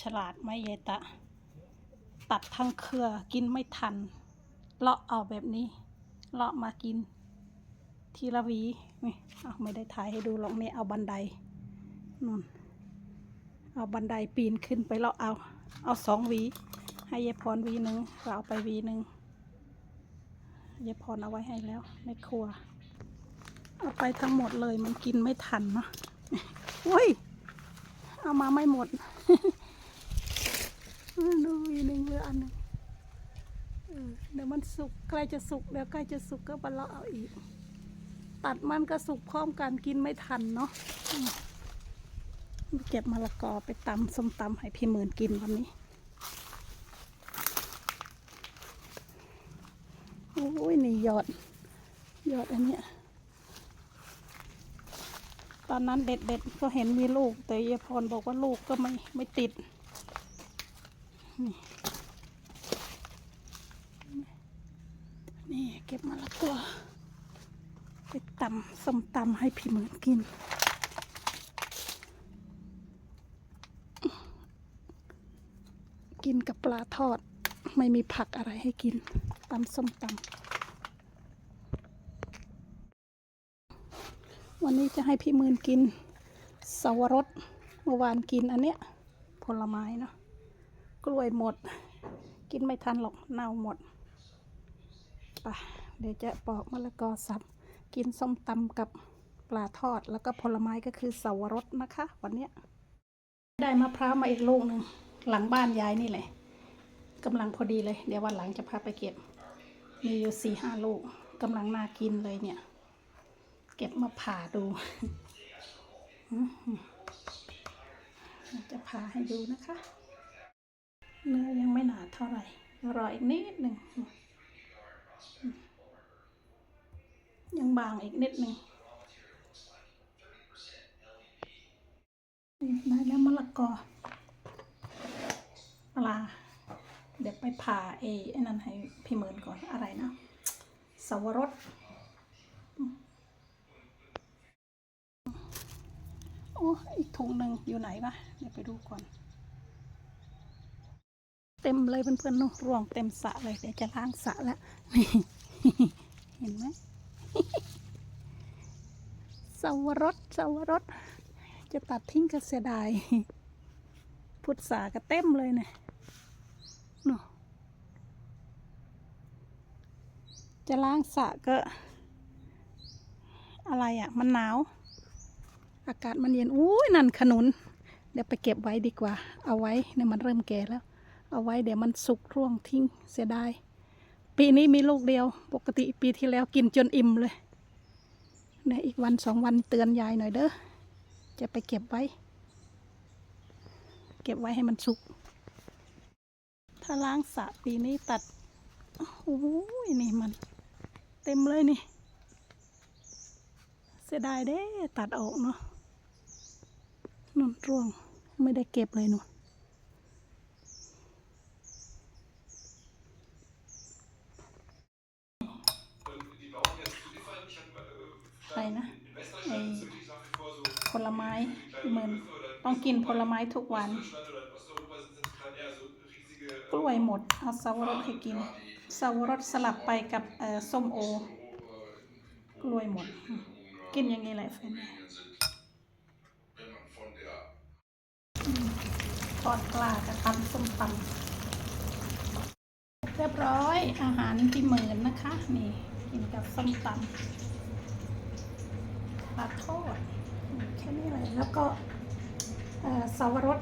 ฉลาดไหมยายตะ ตัดทั้งเครือกินไม่ทัน เลาะเอาแบบนี้ เลาะมากิน ทีละวีนี่เอาไม่ได้ถ่ายให้ดูหรอกนี่เอาบันไดนู่นเอาบันไดปีนขึ้นไปเลาะเอา เอาสองวีให้ยายพรวีหนึ่งเราเอาไปวีหนึ่งยายพรเอาไว้ให้แล้วในครัว เอาไปทั้งหมดเลยมันกินไม่ทันเนาะอุ้ย เอามาไม่หมด ดูวีหนึ่งเหลืออันหนึ่งเดี๋ยวมันสุกใกล้จะสุกเดี๋ยวใกล้จะสุกก็บรรเลาะเอาอีก ตัดมันก็สุกพร้อมกันกินไม่ทันเนาะเก็บมะละกอไปตำส้มตำให้พี่หมื่นกินวันนี้โอ้ยนี่ยอดยอดอันเนี้ย อนนั้นเด็ดเด็ดก็เห็นมีลูก แต่ยายพรบอกว่าลูกก็ไม่ไม่ติดนี่นี่เก็บมาละกอไปตำส้มตำให้พี่เหมือนกิน กินกับปลาทอด ไม่มีผักอะไรให้กินตำส้มตำ วันนี้จะให้พี่มื่นกินสวรสเมื่อวานกินอันเนี้ยผลไม้เนาะกล้วยหมด กินไม่ทันหรอกเน่าหมดไปเดี๋ยวจะปอกมะละกอสับกินส้มตำกับปลาทอดแล้วก็ผลไม้ก็คือสวรสนะคะ วันเนี้ยได้มะพร้าวมาอีกลูกหนึ่งหลังบ้านยายนี่แหละกำลังพอดีเลย เดี๋ยววันหลังจะพาไปเก็บ มีอยู่สี่ห้าลูกกำลังน่ากินเลยเนี่ย เก็บมาผ่าดูจะผ่าให้ดูนะคะ เนื้อยังไม่หนาเท่าไหร่รออีกนิดหนึ่งยังบางอีกนิดหนึ่งได้แล้วมะละกอปลาเดี๋ยวไปผ่าเอไอ้นั่นให้พี่เหมือนก่อนอะไรนะสวรส อ้อีกถุงหนึ่งอยู่ไหนวะเดี๋ยวไปดูก่อน เต็มเลยเพื่อนๆเนอะรวงเต็มสระเลยเดี๋ยวจะล้างสระแล้วนี่เห็นไหมสวรสสวรสจะตัดทิ้งก็เสียดายพุทธาก็เต็มเลยเนี่ยเนอะจะล้างสระก็ อะไรอะ มันหนาว อากาศมันเย็นอุ้ยนั่นขนุน เดี๋ยวไปเก็บไว้ดีกว่า เอาไว้เนี่ยมันเริ่มแก่แล้ว เอาไว้เดี๋ยวมันสุกร่วงทิ้งเสียดายปีนี้มีลูกเดียว ปกติปีที่แล้วกินจนอิ่มเลยเนี่ยอีกวันสองวันเตือนยายหน่อยเด้อจะไปเก็บไว้ เก็บไว้ให้มันสุก ถ้าล้างสระปีนี้ตัดโอ้ยนี่มัน เต็มเลยนี่ เสียดายเด้ตัดออกเนาะ นุ่นร่วงไม่ได้เก็บเลยนุ่นอะไรนะไอผลไม้เหมือนต้องกินผลไม้ทุกวันกล้วยหมดเอาสาวรสให้กินสาวรสสลับไปกับส้มโอกล้วยหมด กินย่างนี้แหละแฟนเนี่ย wenn man von der ทอดปลากับตำส้มตำเรียบร้อยอาหารที่เหมือนนะคะ นี่กินกับส้มตำปลาทอดแค่นี้เลยแล้วก็เอ่อสวรส